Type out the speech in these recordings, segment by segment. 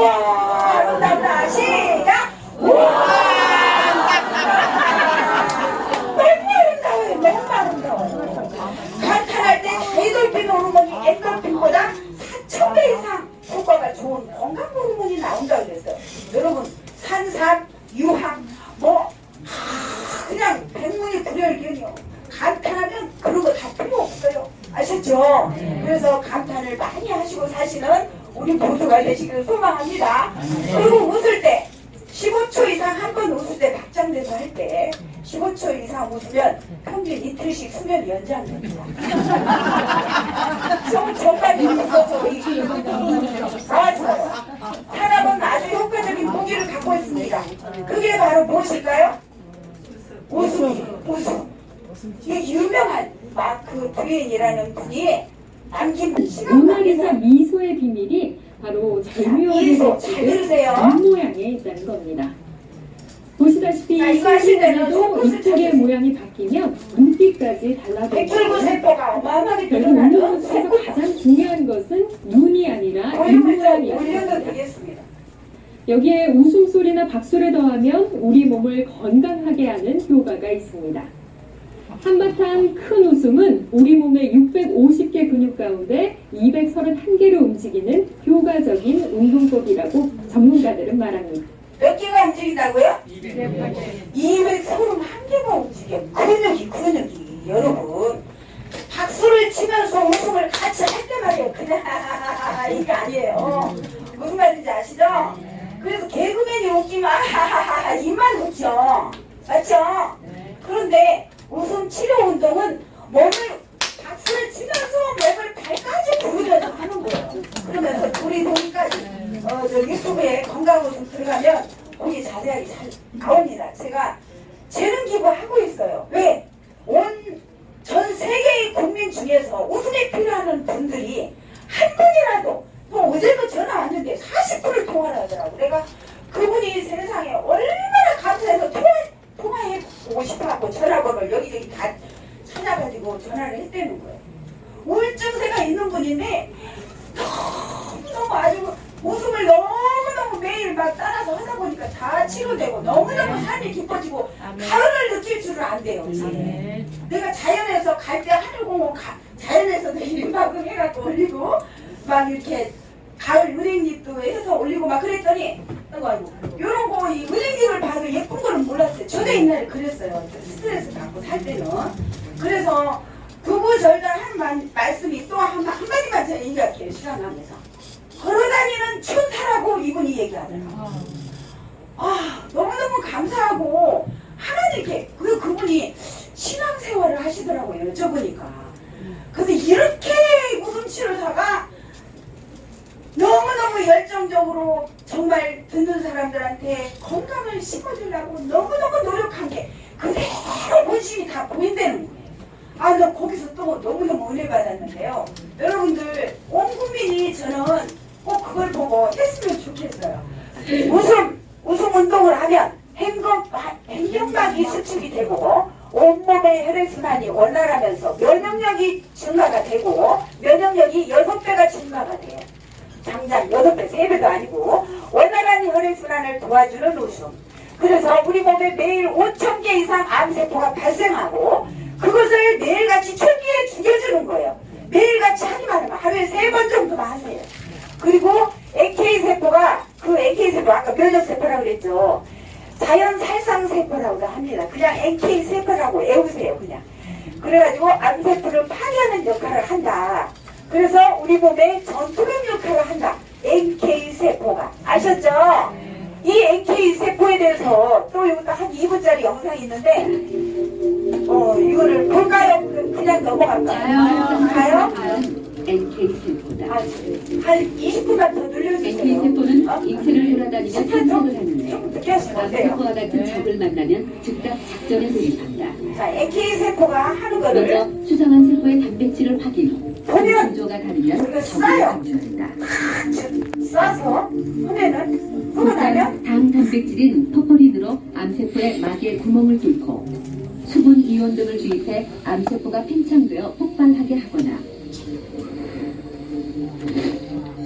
우와 아름답다 시작 우와 너무 아름다워요 간탄할 때 엔돌핀 호르몬이 엔돌핀보다 4천 배 이상 효과가 좋은 건강 호르몬이 나온다 그랬어요 여러분 산삼 유황 뭐 하, 그냥 백문이 불여일견이요 감탄하면 그런 거 다 필요 없어요 아셨죠? 그래서 감탄을 많이 하시고 사시는 우리 모두가 되시기를 소망합니다 그리고 웃을 때 15초 이상 한 번 웃을 때 박장대소 할 때 15초 이상 웃으면 평균 이틀씩 수면 연장됩니다. 좀 정말 있어서 이 맞아요. 사람은 아주 효과적인 무기를 갖고 있습니다. 그게 바로 무엇일까요? 웃음이, 웃음. 이 유명한 마크 트웨인이라는 분이 시간만에서 미소의 비밀이 바로 절묘하게 미소 잘 걷는 들으세요. 눈 모양에 있다는 겁니다. 보시다시피 손끝을 이쪽의. 모양이 바뀌면 눈빛까지 어마어마하게 결국 세포 가장 중요한 것은 눈이 아니라. 올려도 되겠습니다. 여기에 웃음소리나 박수를 더하면 우리 몸을 건강하게 하는 효과가 있습니다. 한바탕 큰 웃음은 우리 몸의 650개 근육 가운데 231개로 움직이는 효과적인 운동법이라고 전문가들은 말합니다. 몇 개가 움직인다고요? 231개가 움직여. 근육이, 근육이. 여러분. 박수를 치면서 웃음을 같이 할때 말이에요. 그냥, 이거 아니에요. 무슨 말인지 아시죠? 그래서 개그맨이 웃기면, 입만 웃죠. 맞죠? 그런데 웃음 치료 운동은 몸을 박수를 치면서 몸을 발까지 부르면서 하는 거예요. 그러면서 우리 동이까지 어, 저 유튜브에 건강 웃음 들어가면 잘 나옵니다. 제가 재능 기부하고 있어요. 왜? 온 전 세계의 국민 중에서 웃음이 필요하는 분들이 한 분이라도 또 어제도 전화 왔는데 40분을 통화를 하더라고. 내가 그분이 세상에 얼마나 감사해서 통화, 통화해 보고 싶어갖고 전화번호를 여기저기 다 찾아가지고 전화를 했다는 거예요. 우울증세가 있는 분인데 너무너무 아주 웃음을 너무너무 매일 막 따라서 하다 보니까 다 치료되고 너무너무 삶이 기뻐지고 가을을 느낄 줄은 안 돼요. 참. 내가 자연에서 갈 때 하늘공원 가, 자연에서도 이만큼 해갖고 올리고 막 이렇게 가을 은행잎도 해서 올리고 막 그랬더니 아이고 요런 거 이 은행잎을 봐도 예쁜 거는 몰랐어요. 저도 옛날에 그랬어요. 스트레스 받고 살 때는 그래서 구구절절 한 말- 말씀이 또 한, 한마디만 제가 얘기할게요. 시간 나면서 걸어다니는 이분이 얘기하더라고요. 아 너무너무 감사하고 하나님께 그 그분이 신앙생활을 하시더라고요 여쭤보니까 근데 이렇게 웃음치료사가 너무너무 열정적으로 정말 듣는 사람들한테 건강을 심어주려고 너무너무 노력한 게 그대로 본심이 다 보인다는 거예요 아, 나 거기서 또 너무너무 은혜 받았는데요. 여러분들, 온 국민이 저는 꼭 그걸 보고 했으면 좋겠어요. 웃음, 웃음 운동을 하면 행동, 행동막이 수축이 되고 온몸의 혈액순환이 원활하면서 면역력이 증가가 되고 면역력이 6배가 증가가 돼요. 당장 8배, 3배도 아니고 원활한 혈액순환을 도와주는 웃음. 그래서 우리 몸에 매일 5천 개 이상 암세포가 발생하고 그것을 매일같이 철기에 죽여주는 거예요. 매일같이 하기만 하면 하루에 세 번 정도만 하세요. 그리고 NK세포가 그 NK세포 아까 면역세포라고 그랬죠. 자연 살상세포라고 합니다. 그냥 NK세포라고 외우세요. 그냥. 그래가지고 암세포를 파괴하는 역할을 한다. 그래서 우리 몸에 전투력 역할을 한다. NK세포가. 아셨죠? 이 NK세포에 대해서 또 이것도 한 2분짜리 영상이 있는데 어 이거를 볼까요? 그- 그냥 넘어갈까요? 가요? NK세포다. 아, 한 20분만 더 늘려주세요. NK세포는 어? 인체를 돌아다니며 탐색을 하는데 안 돼요. 암세포와 같은 적을 만나면 즉각 작전에 돌입한다. 자, NK세포가 하는 거를 먼저 수상한 세포의 단백질을 확인. 보면 구조가 다르면 적을 써요. 감출한다. 쏴서 그거 나면 일단 당 단백질인 포포린으로 암세포의 막에 구멍을 뚫고 수분 이온 등을 주입해 암세포가 팽창되어 폭발하게 하거나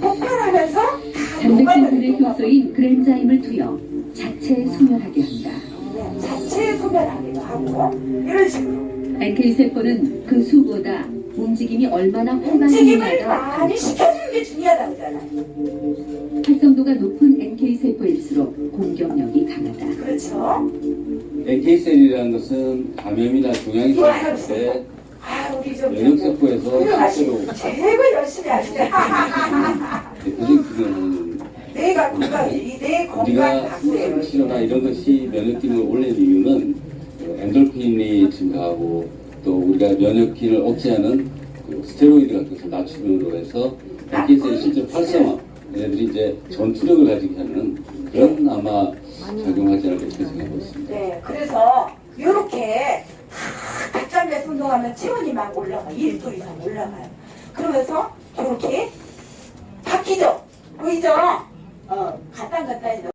폭발하면서 다 단백질 녹아버리고 분해 NK 효소인 그랜자임을 투여 자체 소멸하게 한다. 네, 자체 소멸하기도 하고 이런 식으로 NK 세포는 그 수보다 움직임이 얼마나 움직임을 활발하냐가 많이 시켜주는 게 중요하다고 하잖아요. 활성도가 높은 NK 세포일수록 공격력이 강하다. 그렇죠? NK셀이라는 것은 감염이나 종양이 생겼을 때 아 면역세포에서 훌륭하시고 실제로 제일 열심히 하시네. 대표적인 기능은 내가 건강 이내 건강 우리가 박수예요. 이런 것이 면역 기능을 올리는 이유는 그 엔돌핀이 증가하고 또 우리가 면역 기능을 억제하는 그 스테로이드 같은 것을 낮춤으로 해서 NK셀이 실제 활성화 얘네들이 이제 전투력을 가지게 하는 그런 아마 작용하지 않을까 이렇게 생각하고 있습니다. 네, 그래서 이렇게 운동하면 체온이 막 올라가 1도 이상 올라가요. 그러면서 이렇게 바뀌죠. 보이죠? 어, 간단 간단히